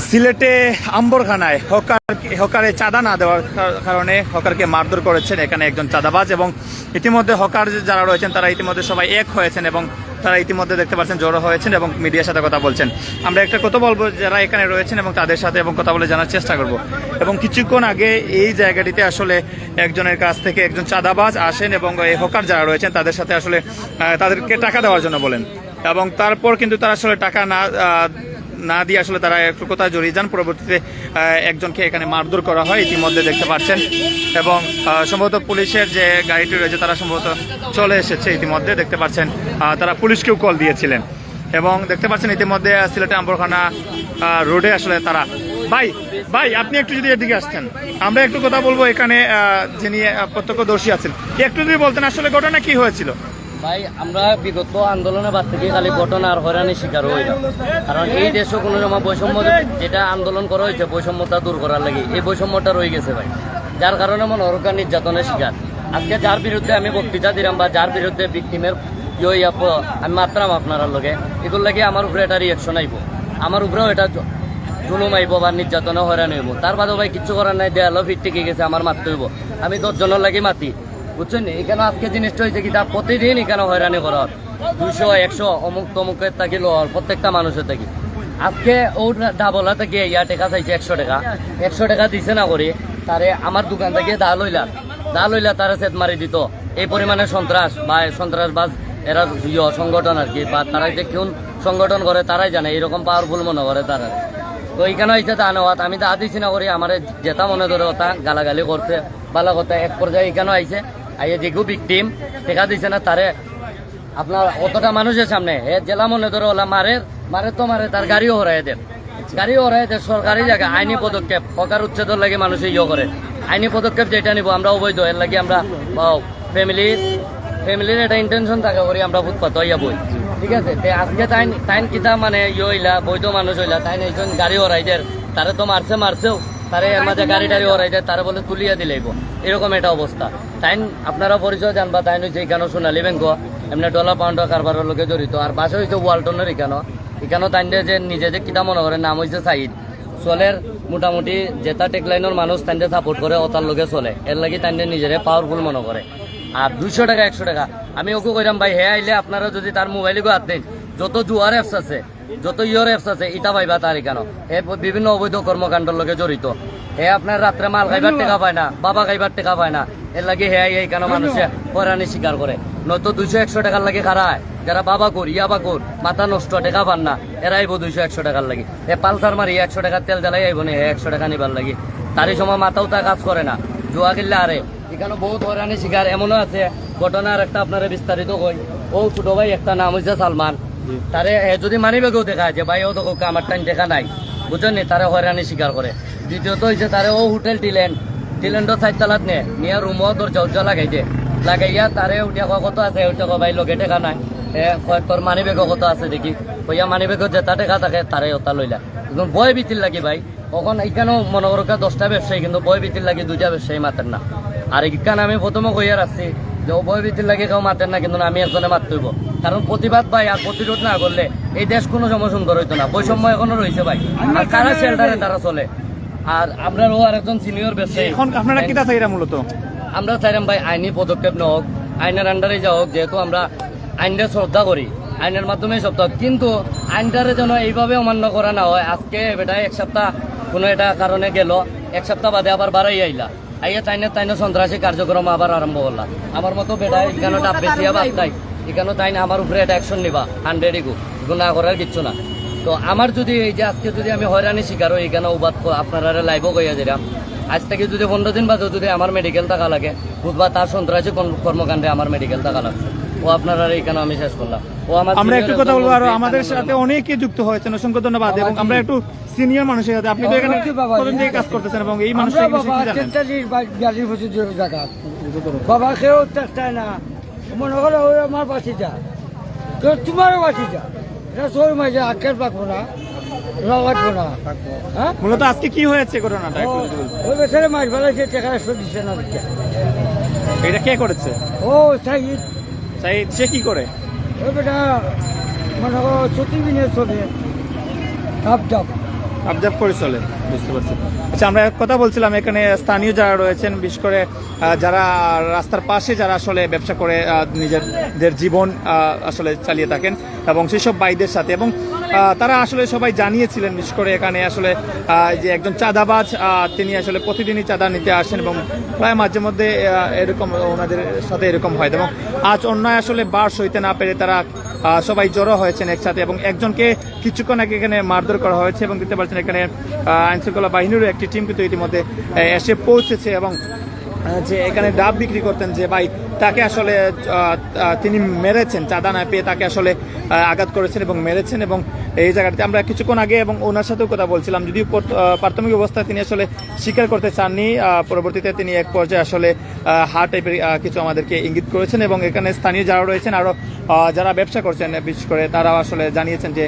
সিলেটে আম্বরখানায় হকার হকারে চাঁদা না দেওয়ার কারণে হকারকে মারধর করেছেন এখানে একজন চাঁদাবাজ এবং ইতিমধ্যে হকার যারা রয়েছেন তারা ইতিমধ্যে সবাই এক হয়েছেন এবং তারা ইতিমধ্যে দেখতে পাচ্ছেন জড়ো হয়েছেন এবং মিডিয়ার সাথে কথা বলছেন। আমরা একটা কথা বলব, যারা এখানে রয়েছেন এবং তাদের সাথে এবং কথা বলে জানার চেষ্টা করব। এবং কিছুক্ষণ আগে এই জায়গাটিতে আসলে একজনের কাছ থেকে একজন চাঁদাবাজ আসেন এবং এই হকার যারা রয়েছেন তাদের সাথে আসলে তাদেরকে টাকা দেওয়ার জন্য বলেন। এবং তারপর কিন্তু তারা আসলে টাকা না না দিয়ে আসলে তারা একটু কোথায় জড়িয়ে যান, পরবর্তীতে একজনকে এখানে মারধর করা হয়, ইতিমধ্যে দেখতে পাচ্ছেন। এবং সম্ভবত পুলিশের যে গাড়িটি রয়েছে, তারা সম্ভবত চলে এসেছে ইতিমধ্যে, দেখতে পাচ্ছেন তারা পুলিশকেও কল দিয়েছিলেন। এবং দেখতে পাচ্ছেন ইতিমধ্যে সিলেটে আম্বরখানা রোডে আসলে তারা। ভাই ভাই, আপনি একটু যদি এদিকে আসতেন। আমরা একটু কথা বলব এখানে যিনি প্রত্যক্ষদর্শী আছেন। একটু যদি বলতেন আসলে ঘটনা কি হয়েছিল? ভাই, আমরা বিগত আন্দোলনের বাদ থেকে খালি ঘটনা আর হয়রানির শিকার হইলাম কারণ এই দেশে কোনো সময় বৈষম্য যেটা আন্দোলন করা হয়েছে বৈষম্যতা দূর করার লাগে। এই বৈষম্যটা রয়ে গেছে ভাই। যার কারণে মনে হরকার নির্যাতনের শিকার। আজকে যার বিরুদ্ধে আমি বক্তৃতা দিলাম বা যার বিরুদ্ধে ভিক্টিমের ইয়ে আমি মাত্রাম আপনার লগে। এগুলো লাগে আমার উপরে এটা রিয়েকশন আইব। আমার উপরেও এটা জুলুম আইব বা নির্যাতনে হয়রান হইব। তার বাদেও ভাই, কিচ্ছু করার নাই। দেয়ালও ফিট টিকে গেছে, আমার মারতে হইব। আমি দশজনের লাগে মাতি। বুঝছেন এখানে আজকে জিনিসটা হয়েছে কি, তা প্রতিদিন এখানে হয়রানি করা হয়। দুইশো, একশো, অমুক তমুকের থাকি লওয়ার প্রত্যেকটা মানুষের থাকি। আজকে ও ডাবলা থেকে ইয়া টাকা চাইছে একশো টাকা। একশো টাকা দিছে না করে, তারে আমার দোকান থেকে দা লইলা। দা লইলা তারা সেট মারি দিত। এই পরিমাণে সন্ত্রাস বা সন্ত্রাসবাজ, এরা ইয়ে সংগঠন আর কি, বা তারা যে কোন সংগঠন করে তারাই জানে, এরকম পাওয়ারফুল মনে করে তারা। তো এইখানে হয়েছে তা নেওয়াত আমি তা দিছি না করি আমার যেটা মনে ধরে ওটা গালাগালি করছে ভালো কথা। এক পর্যায়ে এখানে আইছে। আইয়ে যেগু বিকটিম টেকা দিছে না তারে আপনার অতটা মানুষের সামনে। এ জেলা মনে ধরে ওলা মারে মারে তো মারে, তার গাড়িও হরাই দেন। গাড়িও হরাই দেন, সরকারি জায়গা আইনি পদক্ষেপ, হকার উচ্ছেদর লাগে মানুষে ইয়ে করে। আইনি পদক্ষেপ যেটা নিব আমরা অবৈধ, এর লাগে আমরা ফ্যামিলির ফ্যামিলির একটা ইন্টেনশন থাকা করি আমরা ফুটপাত হইয়া বই। ঠিক আছে? তে আজকে তাই তাইন কিতা মানে ইয়ে হইলা, বৈধ মানুষ হইলা তাই একজন গাড়ি হরাই দেয় তারে তো মারছে, মারছেও, তারে এর মাঝে গাড়ি টাড়ি হরাই দেয় তারে বলে তুলিয়া দিলেইব। এরকম একটা অবস্থা। তাই আপনারা পরিচয় জানবা তাই হচ্ছে এখানে সোনালী ব্যাংক এমনি ডলার পাউন্ডার কারবারের লোকে জড়িত। আর বাসা হইছে ওয়ালটনের এখানে এখানেও তাই যে নিজে যে কিতা মনে করে নাম হইছে সাইদ। চলের মোটামুটি যেটা টেকলাইনের মানুষ তাই সাপোর্ট করে ওতার লোকে চলে। এর লাগি তাই নিজেরে পাওয়ারফুল মনে করে। আর দুইশো টাকা, একশো টাকা। আমি ওকে কইরাম, ভাই, হে আইলে আপনারা যদি তার মোবাইলে হাত দেন, যত জুয়ার অ্যাপস আছে যত ইয়র অ্যাপস আছে ইটা পাইবা তার এখানে। হে বিভিন্ন অবৈধ কর্মকাণ্ডের লগে জড়িত। হে আপনার রাত্রে মাল খাইবার টাকা পায় না বাবা খাইবার টাকা পায় না। এর লাগে হে এই কেন মানুষে হয়রানি স্বীকার করে। নয়তো দুইশো একশো টাকার লাগে খারায়। যারা বাবা কর ইয়াবা কর মাথা নষ্ট টাকা পান না এরা আইব দুইশো একশো টাকার লাগে। এ পালসার মারি একশো টাকার তেল জ্বালাই আইব না হে একশো টাকা নিবার লাগে। তারই সময় মাথাও তা কাজ করে না। জুয়া কিনলে আরে এখানে বহুত হয়রানি শিকার এমনও আছে। ঘটনার একটা আপনারা বিস্তারিত কই। ও ছোট ভাই একটা নাম হয়েছে সালমান। তারে যদি মানিবে কেউ দেখা যে ভাই ও তো আমার টাইম দেখা নাই বুঝলেন নি? তারে হয়রানি স্বীকার করে দ্বিতীয়ত হয়েছে তারে ও হোটেল টিলেন টিলেন্ডর সাইড তালাত নে? নিয়ে রুমও দরজা উজ্জা লাগাইছে লাগাইয়া তারে উঠিয়া কয়, কত আছে? ওইটা কয়, ভাই, লগে টেকা নাই। তোর মানি বেগ কত আছে দেখি? কইয়া মানি বেগত যেটা টেকা থাকে তারে ওটা লইলা একদম বয় বিতির লাগি ভাই। তখন এইখানেও মনে করো দশটা ব্যবসায়ী, কিন্তু বয় বিতির লাগি দুইটা ব্যবসায়ী মাতেন না। আর এইখানে আমি প্রথমে কইয়া রাখছি যে লাগে কেউ মাতেন না কিন্তু আমি একজনে মারতে হইব। কারণ প্রতিবাদ ভাই আর প্রতিরোধ না করলে এই দেশ কোনো সময় সুন্দর হইতো না। বৈষম্য এখনও রয়েছে ভাই। আর কারা শেল্টারে তারা চলে? আর আপনার ও আরেকজন সিনিয়র ব্যবসায়ী এখন আপনারা কিতা চাইরা মূলত? আমরা চাইলাম ভাই আইনি পদক্ষেপ নেওয়া হোক আইনের আন্ডারে যাওয়া হোক যেহেতু আমরা আইনটা শ্রদ্ধা করি আইনের মাধ্যমে সব হোক। কিন্তু আইনটারে যেন এইভাবে অমান্য করা না হয় আজকে বেটা এক সপ্তাহ কোনো একটা কারণে গেল এক সপ্তাহ বাদে আবার বাড়াই আইলা। আইয়া তাইনে তাইনে সন্ত্রাসী কার্যক্রম আবার আরম্ভ আমার মতো বেটা এখানে ডাব বেশি তাই এখানে তাই আমার উপরে অ্যাকশন নিবা হান্ড্রেড ইগু এগুলো না করার কিচ্ছু না। তো আমার যদি এই যে আজকে যদি আমি হয়রানি শিকার হই এখানে উবাদ আপনারা লাইভও কইয়া দিলাম। আজ থেকে যদি পনেরো দিন বাদে যদি আমার মেডিকেল টাকা লাগে বুধবার তার সন্ত্রাসী কর্ম- কর্মকাণ্ডে আমার মেডিকেল টাকা লাগছে। ও আপনারা এইখানে আমি শেষ করলাম। ও আমার আমরা একটু কথা বলব আর আমাদের সাথে অনেকে যুক্ত হয়েছেন অসংখ্য ধন্যবাদ। এবং আমরা একটু সিনিয়র মানুষের সাথে। আপনি তো এখানে কতদিন থেকে কাজ করতেছেন এবং এই মানুষটা আমরা কি বাবা জানেন। বিয়াল্লিশ বছর জায়গা। বাবা কেউ চেষ্টায় না। মনে করো ওই আমার বাঁচিটা কেউ তোমারও বাঁচিটা এটা সই মাঝে আখের পাকবো না না। হ্যাঁ? মূলত আজকে কি হয়েছে ঘটনাটা? একটু যদি ওই বেচারে মাছ ফেলাইছে টাকা একশো দিচ্ছে না এটা কে করেছে? ও সাই তাই সে কি করে? ওই বেটা মনে করো ছুটি বিনে চলে। ধাপ ধাপ। অবজার্ভ করে চলে। বুঝতে পারছি। আচ্ছা আমরা কথা বলছিলাম, এখানে স্থানীয় যারা রয়েছেন, বিশেষ করে যারা রাস্তার পাশে যারা আসলে ব্যবসা করে নিজেদের জীবন আসলে চালিয়ে থাকেন এবং সেসব বাইদের সাথে এবং তারা আসলে সবাই জানিয়েছিলেন, বিশেষ করে এখানে আসলে যে একজন চাঁদাবাজ তিনি আসলে প্রতিদিনই চাঁদা নিতে আসেন এবং প্রায় মাঝে মধ্যে এরকম ওনাদের সাথে এরকম হয় এবং আজ অন্যায় আসলে বার সইতে না পেরে তারা সবাই জড়ো হয়েছেন একসাথে এবং একজনকে কিছুক্ষণ আগে এখানে মারধর করা হয়েছে এবং দেখতে পাচ্ছেন এখানে আইন শৃঙ্খলা বাহিনীরও একটি টিম কিন্তু ইতিমধ্যে এসে পৌঁছেছে এবং যে এখানে ডাব বিক্রি করতেন যে ভাই তাকে আসলে তিনি মেরেছেন, চাঁদা না পেয়ে তাকে আসলে আঘাত করেছেন এবং মেরেছেন এবং এই জায়গাটাতে আমরা কিছুক্ষণ আগে এবং ওনার সাথেও কথা বলছিলাম। যদিও প্রাথমিক অবস্থায় তিনি আসলে স্বীকার করতে চাননি পরবর্তীতে তিনি এক পর্যায়ে আসলে হার্ট টাইপের কিছু আমাদেরকে ইঙ্গিত করেছেন এবং এখানে স্থানীয় যারা রয়েছেন আরও যারা ব্যবসা করছেন, বিশেষ করে তারাও আসলে জানিয়েছেন যে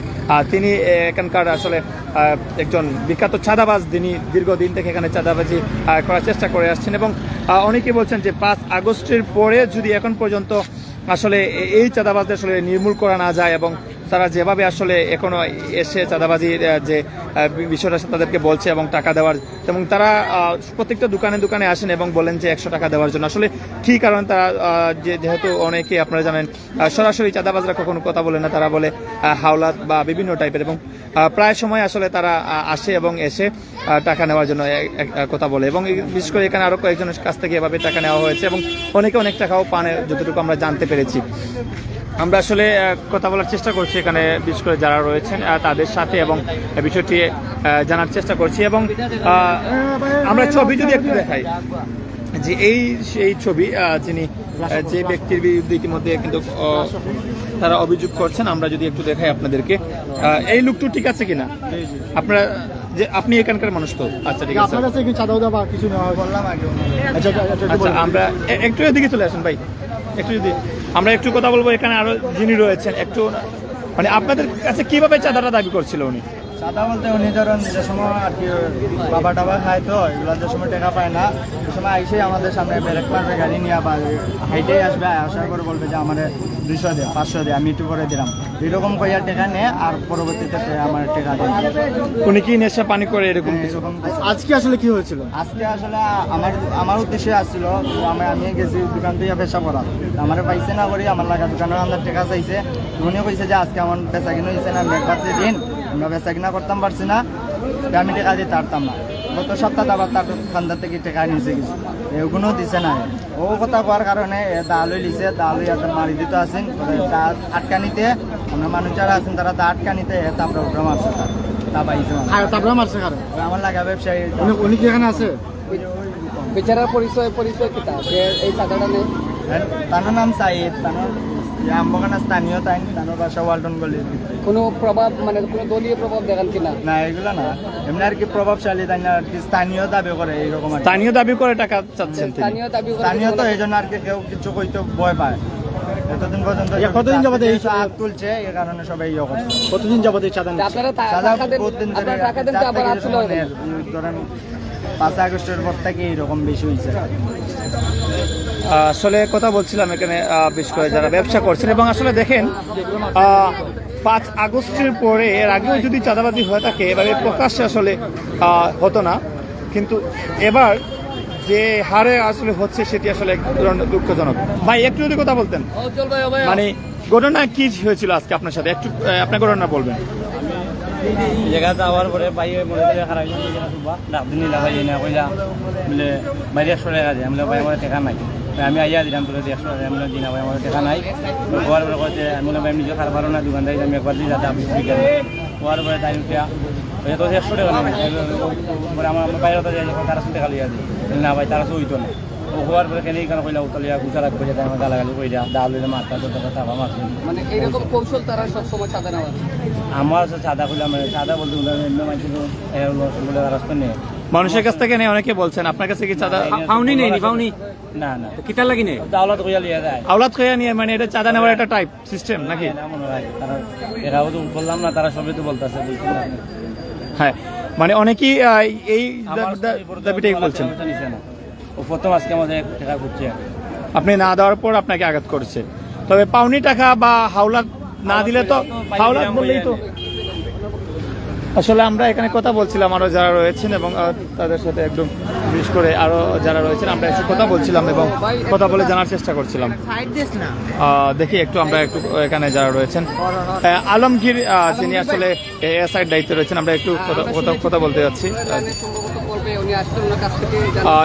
তিনি এখানকার আসলে একজন বিখ্যাত চাঁদাবাজ। তিনি দীর্ঘদিন থেকে এখানে চাঁদাবাজি করার চেষ্টা করে আসছেন এবং অনেকে বলছেন যে পাঁচ আগস্টের পরে যদি এখন পর্যন্ত আসলে এই চাঁদাবাজদের আসলে নির্মূল করা না যায় এবং তারা যেভাবে আসলে এখনও এসে চাঁদাবাজির যে বিষয়টা তাদেরকে বলছে এবং টাকা দেওয়ার, এবং তারা প্রত্যেকটা দোকানে দোকানে আসেন এবং বলেন যে একশো টাকা দেওয়ার জন্য। আসলে কি কারণ তারা যেহেতু অনেকে আপনারা জানেন সরাসরি চাঁদাবাজরা কখনো কথা বলে না, তারা বলে হাওলাত বা বিভিন্ন টাইপের, এবং প্রায় সময় আসলে তারা আসে এবং এসে টাকা নেওয়ার জন্য কথা বলে। এবং বিশেষ করে এখানে আরও কয়েকজনের কাছ থেকে এভাবে টাকা নেওয়া হয়েছে, এবং অনেকে অনেক টাকাও পানে, যতটুকু আমরা জানতে পেরেছি। আমরা আসলে কথা বলার চেষ্টা করছি এখানে বিশেষ করে যারা রয়েছেন তাদের সাথে এবং বিষয়টি আহ, জানার চেষ্টা করছি এবং আমরা ছবি যদি একটু দেখাই যে এই সেই ছবি আহ, যিনি যে ব্যক্তির বিরুদ্ধে ইতিমধ্যে কিন্তু তারা অভিযোগ করছেন আমরা যদি একটু দেখাই আপনাদেরকে আহ, এই লুকটু ঠিক আছে কিনা? আপনারা যে আপনি এখানকার মানুষ তো? আচ্ছা ঠিক আছে। আপনার কাছে চাঁদা উদা কিছু নেওয়া বললাম আগে। আচ্ছা আচ্ছা, আচ্ছা। আমরা একটু এদিকে চলে আসুন ভাই। একটু যদি আমরা একটু কথা বলব, এখানে আরও যিনি রয়েছেন, একটু মানে আপনাদের কাছে কীভাবে চাঁদাটা দাবি করছিল উনি? চাঁদা বলতে উনি ধরুন যে সময় আর কি বাবা টাবা খায় তো এগুলো যে সময় টাকা পায় না ওই সময় আইসেই আমাদের সামনে ব্রেক মারবে গাড়ি নিয়ে বা হাইটেই আসবে আসার করে বলবে যে আমার দুইশো দে পাঁচশো দে আমি একটু করে দিলাম। এরকম কইয়া টাকা নেয় আর পরবর্তীতে তে আমার টাকা দেয়। উনি কি নেশা পানি করে এরকম কিছু? এরকম আজকে আসলে কি হয়েছিল? আজকে আসলে আমার আমার উদ্দেশ্যে আসছিল তো আমি আমি গেছি দোকান থেকে পেশা করা। আমার পাইছে না করি আমার লাগা দোকানের আমার টাকা চাইছে। উনিও কইছে যে আজকে আমার বেচা কিনা হয়েছে না মেঘবাতে দিন আমরা বেচা কিনা করতাম পারছি না। আমি টাকা দিতে পারতাম না। গত সপ্তাহে আবার তার খান্দার থেকে টাকা নিয়েছে কিছু। এগুলো দিছে না। ও কথা কোয়ার কারণে এ দা লই লিছে দা লই এত মারি দিতে আছেন। তা আটকা নিতে আমরা মানুষ যারা আছেন তারা তা আটকা নিতে এ তারপরে উপরে মারছে তা পাইছে। আর তারপরে মারছে কারও? আমার লাগা ব্যবসায়ী। উনি উনি কি এখানে আছে? বেচারার পরিচয় পরিচয় কিতা যে এই চাঁদাটা নেই তার নাম সাইদ। তার আমবাগানা স্থানীয় তাই তার বাসা ওয়ালটন গলির ভিতরে। কোনো প্রভাব মানে কোনো দলীয় প্রভাব দেখান কিনা না এগুলো না এমনি আর কি প্রভাবশালী তাই না আর কি স্থানীয় দাবি করে এইরকম আর কি। স্থানীয় দাবি করে টাকা চাচ্ছেন তিনি স্থানীয় দাবি করে স্থানীয় তো এই জন্য আর কি কেউ কিছু কইতে ভয় পায় এতদিন পর্যন্ত কতদিন যাবত এই হাত তুলছে এই কারণে সবাই ইয়ে করছে কতদিন যাবত এই চাঁদা নিচ্ছে? আপনারা টাকা দেন আপনারা টাকা দেন তো আবার হাত তুলে ধরেন পাঁচ আগস্টের পর থেকে এইরকম বেশি হয়েছে। আসলে কথা বলছিলাম এখানে বিশেষ করে যারা ব্যবসা করছেন এবং আসলে দেখেন পাঁচ আগস্টের পরে এর আগেও যদি চাঁদাবাজি হয়ে থাকে এবারে প্রকাশ্যে আসলে হতো না। কিন্তু এবার যে হারে আসলে হচ্ছে সেটি আসলে এক ধরনের দুঃখজনক। ভাই একটু যদি কথা বলতেন। মানে ঘটনা কি হয়েছিল আজকে আপনার সাথে? একটু আপনার ঘটনা বলবেন। জায়গা যাওয়ার পরে পাই মনে করে খারাপ ডাক দিন নিলা ভাই না কইলা বলে বাইরে একশো টাকা দিয়ে আমি বললাম, ভাই আমার টাকা নাই আমি আইয়া দিলাম তোর একশো টাকা আমি দিনা ভাই আমার টাকা নাই হওয়ার পরে কইছে আমি বললাম, ভাই আমি নিজে খারাপ পারো না দোকানদারি আমি একবার দিয়ে যাতে আপনি বিকেল হওয়ার পরে তাই উঠিয়া তো একশো টাকা নাই আমার বাইরে তারা লিয়া দিই না ভাই তারা হইতো না হওয়ার পরে কেন কেন কইলা উতলিয়া গুছা রাখব যাতে আমার গালাগালি কইরা ডাল হইলে মারতা তো তারা মারছে মানে এইরকম কৌশল তারা সবসময় চাঁদা নেওয়ার আমার হচ্ছে সাদা খুলে আমার সাদা বলতে অন্য মানুষ বলে রাস্তা নেই। মানুষের কাছ থেকে নেই অনেকে বলছেন আপনার কাছে কি চাঁদা পাওনি নেই পাওনি না না। কিতা লাগি নেই? দাওলাত কইয়া লিয়া যায়। আওলাদ খেয়ে নিয়ে মানে এটা চাঁদা নেওয়ার একটা টাইপ সিস্টেম নাকি? মনে হয়। তারা এরাও তো বললাম না তারা সবই তো বলতেছে? হ্যাঁ মানে অনেকেই এই দাবিটাই বলছেন। ও প্রথম আজকে আমাদের টাকা করছে আপনি না দেওয়ার পর আপনাকে আঘাত করেছে। তবে পাওনি টাকা বা হাওলাত না দিলে তো হাওলাত বললেই তো। আসলে আমরা এখানে কথা বলছিলাম আরও যারা রয়েছেন এবং তাদের সাথে একদম বিশেষ করে আরও যারা রয়েছেন আমরা একটু কথা বলছিলাম এবং কথা বলে জানার চেষ্টা করছিলাম। আহ, দেখি একটু আমরা একটু এখানে যারা রয়েছেন। আহ, আলমগীর আহ, যিনি আসলে এসআই দায়িত্বে রয়েছেন আমরা একটু কথা বলতে যাচ্ছি।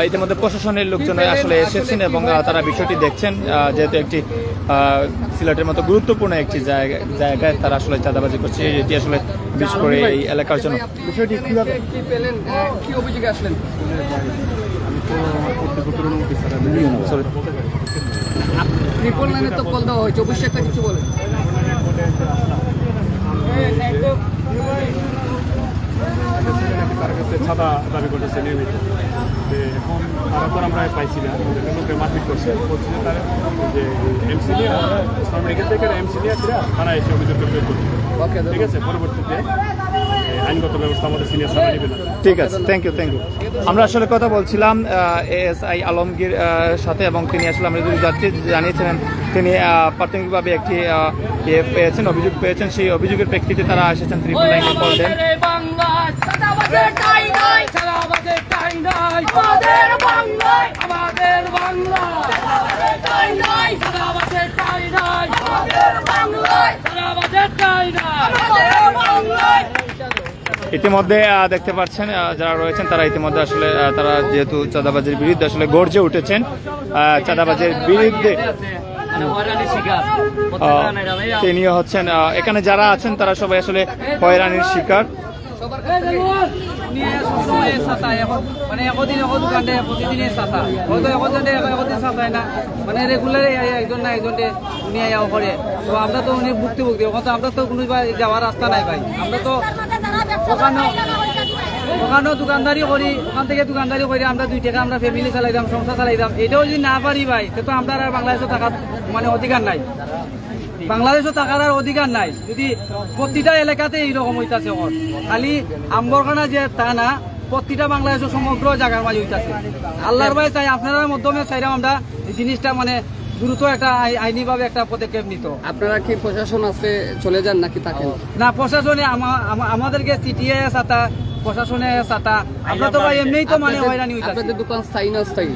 ইতিমধ্যে প্রশাসনের লোকজন আসলে এসেছেন এবং তারা বিষয়টি দেখছেন যেহেতু একটি সিলেটের মতো গুরুত্বপূর্ণ একটি জায়গা জায়গায় তারা আসলে চাঁদাবাজি করছে এটি আসলে বিশেষ করে এই এলাকার জন্য। বিষয়টি কি পেলেন আহ, কি অভিযোগে আসলেন? ট্রিপল লাইনে তো কল দেওয়া হয়েছে অবশ্যই একটা কিছু বলেন। তার কাছে ছাদা দাবি করতেছে নিয়মিত। এখন তারা তো আমরা পাইছি না ওদেরকে লোকে মারপিট করছে। বলছি যে তারা যে এমসি নিয়ে ইসলাম মেডিকেল থেকে এমসি নিয়ে আসলে তারা এসে অভিযোগ করবে ওকে ঠিক আছে পরবর্তীতে আইনগত ব্যবস্থা আমাদের সিনিয়র সারা নেবে ঠিক আছে থ্যাংক ইউ থ্যাংক ইউ আমরা আসলে কথা বলছিলাম এএসআই আলমগীর সাথে এবং তিনি আসলে আমরা যদি যাত্রী জানিয়েছিলেন তিনি প্রাথমিকভাবে একটি ইয়ে পেয়েছেন অভিযোগ পেয়েছেন। সেই অভিযোগের প্রেক্ষিতে তারা এসেছেন লাইনে কল দেন ইতিমধ্যে আহ, দেখতে পাচ্ছেন আহ, যারা রয়েছেন তারা ইতিমধ্যে আসলে তারা যেহেতু চাঁদাবাজির বিরুদ্ধে আসলে গর্জে উঠেছেন আহ, চাঁদাবাজির বিরুদ্ধে মানে তিনিও হচ্ছেন আহ, এখানে যারা আছেন তারা সবাই আসলে হয়রানির শিকার। নিয়ে সবসময় ছাতা এখন মানে একদিন এক দোকানে প্রতিদিনই ছাতা হয়তো একদিন একদিন ছাতায় না। মানে রেগুলার একজন না একজনকে নিয়ে যাওয়া করে তো আমরা তো উনি ভুক্তভোগী ওখানে তো আমরা তো কোনো যাওয়ার রাস্তা নাই ভাই। আমরা তো ওখানে ওখানেও দোকানদারি করি ওখান থেকে দোকানদারি করে আমরা দুই টাকা আমরা ফ্যামিলি চালাইতাম সংসার চালাইতাম এটাও যদি না পারি ভাই তো আমরা বাংলাদেশে থাকার মানে অধিকার নাই। বাংলাদেশও থাকার আর অধিকার নাই। যদি প্রতিটা এলাকাতে এইরকম হইতাছে ওর খালি আম্বরখানা যে তা না প্রতিটা বাংলাদেশের সমগ্র জায়গার মাঝে হইতাছে। আল্লাহর ভাই চাই আপনার মাধ্যমে চাইলাম আমরা এই জিনিসটা মানে দ্রুত একটা আই- আইনিভাবে একটা পদক্ষেপ নিত। আপনারা কি প্রশাসন আছে চলে যান নাকি তাকে না প্রশাসনে আমা- আমা- আমাদেরকে সিটিএ সাতা প্রশাসনে সাতা আমরা তো ভাই এমনিই তো মানে হয়রানি হইতাছে। আপনাদের দোকান স্থায়ী না অস্থায়ী?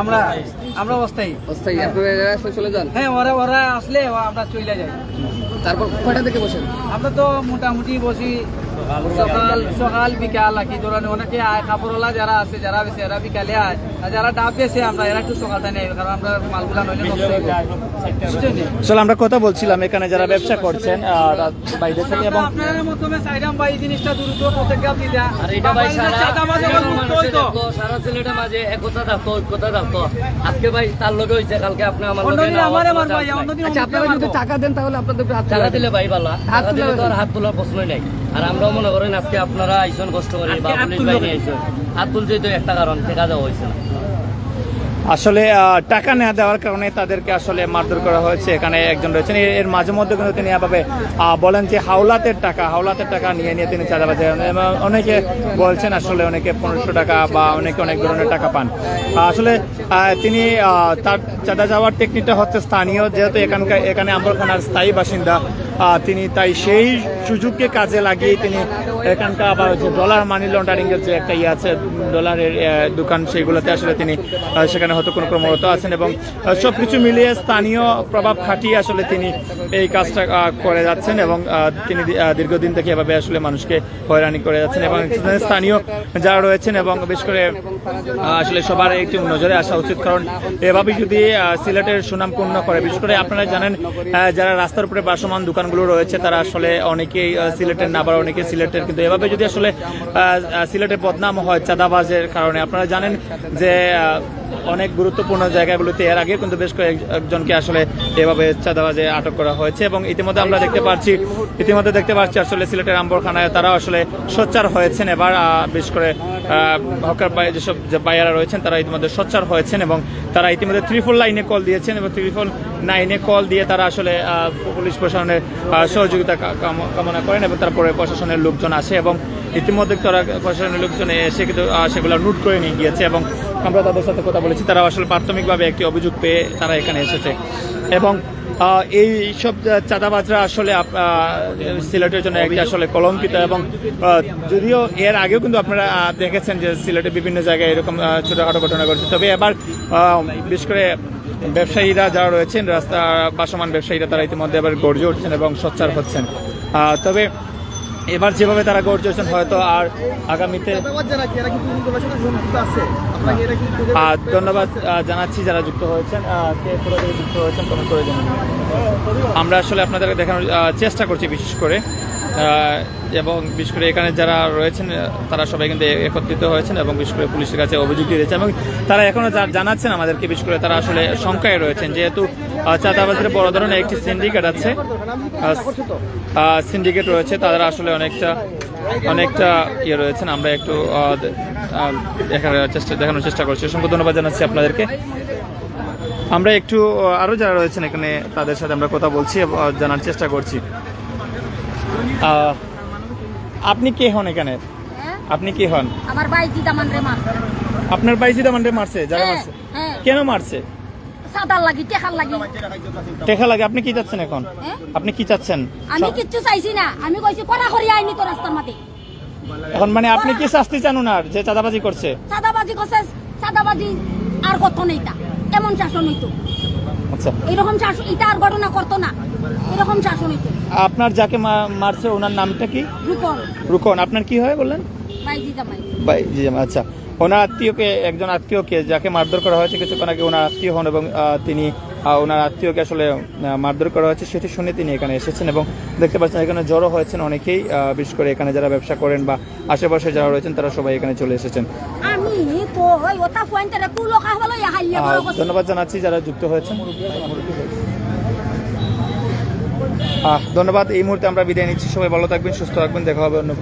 আমরা আমরা অস্থায়ী। অস্থায়ী। আপনারা এরা আসলে চলে যান? হ্যাঁ ওরা ওরা আসলে আমরা চলে যাই। তারপর কয়টা থেকে বসেন? আমরা তো মোটামুটি বসি সকাল সকাল বিকাল কি ধরেন অনেকে আয় কাপড়ওয়ালা যারা আছে যারা বেছে এরা বিকালে আয়। আর যারা ডাব বেছে আমরা এরা একটু সকালটা নেই কারণ আমরা মালগুলা নইলে আমরা কথা বলছিলাম এখানে যারা ব্যবসা করছেন বাইরে থেকে এবং আপনাদের মাধ্যমে চাইলাম ভাই জিনিসটা দ্রুত আর এটা ভাই সারা সিলেটের মাঝে একতা থাকতো ঐক্যতা থাকতো আজকে ভাই তার লগে হয়েছে কালকে আপনি আমার লগে অন্যদিন না আমারে ভাই অন্যদিন আচ্ছা আপনারা যদি টাকা দেন তাহলে আপনাদের হাত টাকা দিলে ভাই ভালো হাত টাকা দিলে তুলে তো আর হাত তোলার প্রশ্নই নাই। আর আমরাও মনে করেন আজকে আপনারা আইসন কষ্ট করে বা পুলিশ বাহিনী আইসন। আর তুলছে তো একটা কারণ ঠেকা দেওয়া হয়েছে না। আসলে টাকা না দেওয়ার কারণে তাদেরকে আসলে মারধর করা হয়েছে। এখানে একজন রয়েছেন। এর- মাঝে মধ্যে কিন্তু তিনি এভাবে বলেন যে হাওলাতের টাকা হাওলাতের টাকা নিয়ে নিয়ে তিনি চাঁদাবাজি অনেকে বলছেন আসলে অনেকে পনেরোশো টাকা বা অনেকে অনেক ধরনের টাকা পান। আসলে তিনি তার চাঁদা যাওয়ার টেকনিকটা হচ্ছে স্থানীয়। যেহেতু এখানকার, এখানে আম্বরখানার স্থায়ী বাসিন্দা তিনি তাই সেই সুযোগকে কাজে লাগিয়ে তিনি এখানকার আবার যে ডলার মানি লন্ডারিং এর যে একটা ইয়ে আছে ডলারের দোকান সেগুলোতে আসলে তিনি সেখানে হয়তো কোনো ক্রমরত আছেন এবং আহ, সবকিছু মিলিয়ে স্থানীয় প্রভাব খাটিয়ে আসলে তিনি এই কাজটা করে যাচ্ছেন এবং তিনি দীর্ঘদিন থেকে এভাবে আসলে মানুষকে হয়রানি করে যাচ্ছেন এবং স্থানীয় যারা রয়েছেন এবং বিশেষ করে আসলে সবার একটু নজরে আসা উচিত কারণ এভাবে যদি সিলেটের সুনামপূর্ণ করে বিশেষ করে আপনারা জানেন যারা রাস্তার উপরে বাসমান দোকানগুলো রয়েছে তারা আসলে অনেকেই সিলেটের না আবার অনেকে সিলেটের কিন্তু এভাবে যদি আসলে সিলেটের বদনাম হয় চাঁদাবাজের কারণে আপনারা জানেন যে অনেক গুরুত্বপূর্ণ জায়গাগুলোতে এর আগে কিন্তু বেশ কয়েকজনকে আসলে এভাবে চাঁদাবাজে আটক করা হয়েছে এবং ইতিমধ্যে আমরা দেখতে পাচ্ছি ইতিমধ্যে দেখতে পাচ্ছি আসলে সিলেটের আম্বরখানায় তারা আসলে সোচ্চার হয়েছেন এবার বিশেষ করে হকার বাই যেসব বাইয়ারা রয়েছেন তারা ইতিমধ্যে সোচ্চার হয়েছেন এবং তারা ইতিমধ্যে ত্রিফল লাইনে কল দিয়েছেন এবং ত্রিফল নাইনে কল দিয়ে তারা আসলে পুলিশ প্রশাসনের সহযোগিতা কামনা করেন এবং তারপরে প্রশাসনের লোকজন আসে এবং ইতিমধ্যে তারা প্রশাসনের লোকজন এসে কিন্তু সেগুলো নোট করে নিয়ে গিয়েছে এবং আমরা তাদের সাথে কথা বলেছি। তারা আসলে প্রাথমিকভাবে একটি অভিযোগ পেয়ে তারা এখানে এসেছে। এবং এই সব চাঁদাবাজরা আসলে সিলেটের জন্য একটি আসলে কলঙ্কিত এবং যদিও এর আগেও কিন্তু আপনারা দেখেছেন যে সিলেটে বিভিন্ন জায়গায় এরকম ছোটোখাটো ঘটনা ঘটছে। তবে এবার বিশেষ করে ব্যবসায়ীরা যারা রয়েছেন, রাস্তা, বাসমান ব্যবসায়ীরা তারা ইতিমধ্যে এবার গর্জে উঠছেন এবং সোচ্চার হচ্ছেন। তবে এবার যেভাবে তারা গর্জন হয়তো আর আগামীতে আর ধন্যবাদ জানাচ্ছি। যারা যুক্ত হয়েছেন। কে যুক্ত হয়েছেন কমেন্ট করে জানাবেন। আমরা আসলে আপনাদেরকে দেখানোর চেষ্টা করছি বিশেষ করে। এবং বিশেষ করে এখানে যারা রয়েছেন তারা সবাই কিন্তু একত্রিত হয়েছেন এবং বিশেষ করে পুলিশের কাছে অভিযোগ দিয়েছেন এবং তারা এখনও যা- জানাচ্ছেন আমাদেরকে বিশেষ করে তারা আসলে শঙ্কায় রয়েছেন। যেহেতু চাঁদাবাজির বড় ধরনের একটি সিন্ডিকেট আছে সিন্ডিকেট রয়েছে তারা আসলে অনেকটা অনেকটা ইয়ে রয়েছেন। আমরা একটু আহ, দে- আহ, দেখার চেষ্টা দেখানোর চেষ্টা করছি। অসংখ্য ধন্যবাদ জানাচ্ছি আপনাদেরকে। আমরা একটু আরও যারা রয়েছেন এখানে তাদের সাথে আমরা কথা বলছি জানার চেষ্টা করছি। আপনি কে হন এখানে? আপনি কে হন? আমার ভাই দিদামান রে মার আপনার ভাই বাইসি দামান্ডে মারছে যারা হ্যাঁ, মারছে। হ্যাঁ। কেন মারছে? সাদার লাগি টেকার লাগি। টেকা লাগে আপনি কি চাচ্ছেন এখন? হ্যাঁ? আপনি কি চাচ্ছেন? আমি কিচ্ছু চাইছি না। আমি কইছি করা করি আইনি তো রাস্তার মাঝে এখন মানে আপনি কি শাস্তি চান ওনার যে চাঁদাবাজি করছে? সাদাবাজি করছে সাদাবাজি আর কত নেই তা। এমন শাসন হইতো। আচ্ছা। এরকম শাসন এটা আর ঘটনা করতো না। এরকম আপনার যাকে মারছে ওনার নামটা কি? রূপন রুকন। আপনার কি হয় বললেন? ভাই জি আচ্ছা। ওনার আত্মীয়কে একজন আত্মীয়কে যাকে মারধর করা হয়েছে কিছুক্ষণ আগে ওনার আত্মীয় হন এবং তিনি ওনার আত্মীয়কে আসলে মারধর করা হয়েছে সেটি শুনে তিনি এখানে এসেছেন এবং দেখতে পাচ্ছেন এখানে জড়ো হয়েছেন অনেকেই বিশেষ করে এখানে যারা ব্যবসা করেন বা আশেপাশে যারা রয়েছেন তারা সবাই এখানে চলে এসেছেন। ধন্যবাদ জানাচ্ছি যারা যুক্ত হয়েছেন। ধন্যবাদ। এই মুহূর্তে আমরা বিদায় নিচ্ছি। সবাই ভালো থাকবেন সুস্থ থাকবেন। দেখা হবে অন্য